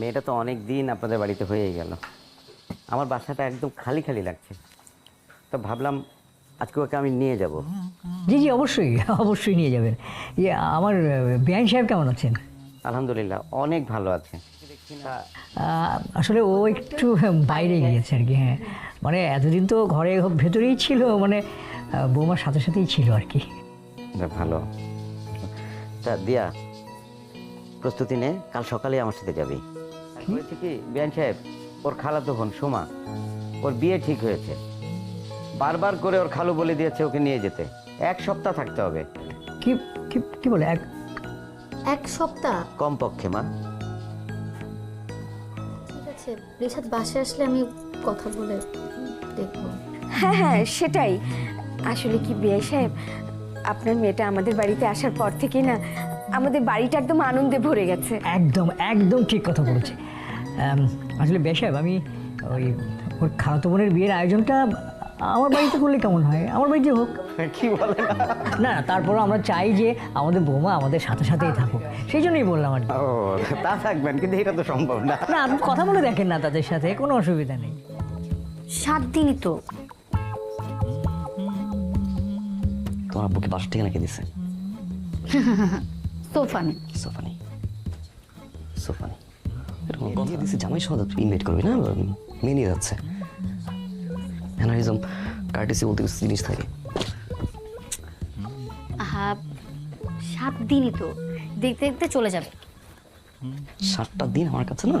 মেয়েটা তো অনেক দিন আপনাদের বাড়িতে হয়েই গেল। আমার বাসাটা একদম খালি খালি লাগছে। তো ভাবলাম আজকে ওকে আমি নিয়ে যাব। জি জি অবশ্যই অবশ্যই নিয়ে যাবেন। ইয়ে আমার বিআইন সাহেব কেমন আছেন? আলহামদুলিল্লাহ অনেক ভালো আছে। আসলে ও একটু বাইরে গিয়েছে আর কি হ্যাঁ। মানে এতদিন তো ঘরে ভেতরেই ছিল মানে বৌমার সাথে সাথেই ছিল আর কি। ভালো। তা দিয়া প্রস্তুতি নে কাল সকালে আমার সাথে যাবি। হয়েছে কি বিয়ান সাহেব ওর খালাতো বোন সোমা ওর বিয়ে ঠিক হয়েছে। বারবার করে ওর খালু বলে দিয়েছে ওকে নিয়ে যেতে। এক সপ্তাহ থাকতে হবে। কি কি কি বলে? এক এক সপ্তাহ? কমপক্ষে মা। ঠিক আছে রিসাদ বাসে আসলে আমি কথা বলে দেখব। হ্যাঁ হ্যাঁ সেটাই। আসলে কি বিয়ে সাহেব আপনার মেয়েটা আমাদের বাড়িতে আসার পর থেকে না আমাদের বাড়িটা একদম আনন্দে ভরে গেছে। একদম একদম ঠিক কথা বলেছে। আসলে বেশাব আমি ওই ওর খালাতো বোনের বিয়ের আয়োজনটা আমার বাড়িতে করলে কেমন হয়? আমার বাড়িতে হোক। কি বলে না? না তারপরও আমরা চাই যে আমাদের বৌমা আমাদের সাথে সাথেই থাকুক। সেই জন্যই বললাম আর কি। ও তা থাকবেন কিন্তু এটা তো সম্ভব না। না আপনি কথা বলে দেখেন না তাদের সাথে কোনো অসুবিধা নেই। সাত দিনই তো। তোমার আব্বুকে বাসার ঠিকানা কে দিছে? তোফানে সোফানি সোফানি এরকম কথা দিছে জামাই সহ ইনভাইট করবি না? মেয়ে নিয়ে যাচ্ছে। ম্যানারিজম কার্টিসি বলতে কিছু জিনিস থাকে। আহা সাত দিনই তো। দেখতে দেখতে চলে যাবে। সাতটা দিন আমার কাছে না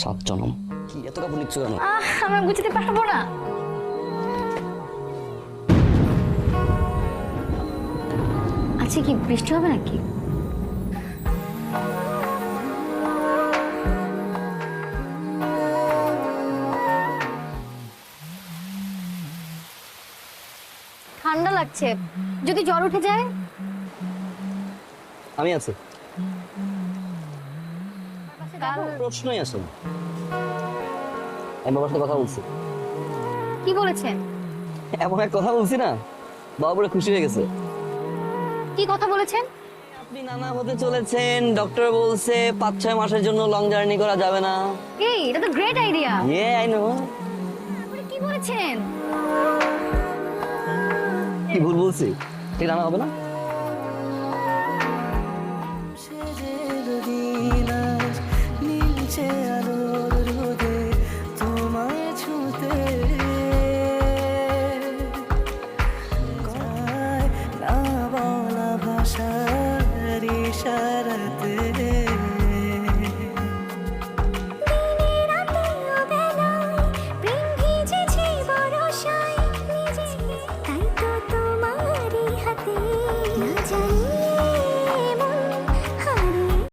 সাত জনম। কি এত কাপড় নিচ্ছ কেন? আমরা গুছিতে পারব না। আচ্ছা কি বৃষ্টি হবে নাকি? ঠান্ডা লাগছে। যদি জ্বর উঠে যায়? আমি আছি। প্রশ্নই আসে না। আমি বাবার সাথে কথা বলছি। কি বলেছেন? এমন এক কথা বলছি না বাবা পুরো খুশি হয়ে গেছে। কি কথা বলেছেন? আপনি নানা হতে চলেছেন ডক্টর বলছে পাঁচ ছয় মাসের জন্য লং জার্নি করা যাবে না। এই এটা তো গ্রেট আইডিয়া ইয়ে আই নো কি বলেছেন? কি ভুল বলছি? ঠিক রান্না হবে না? সারাতে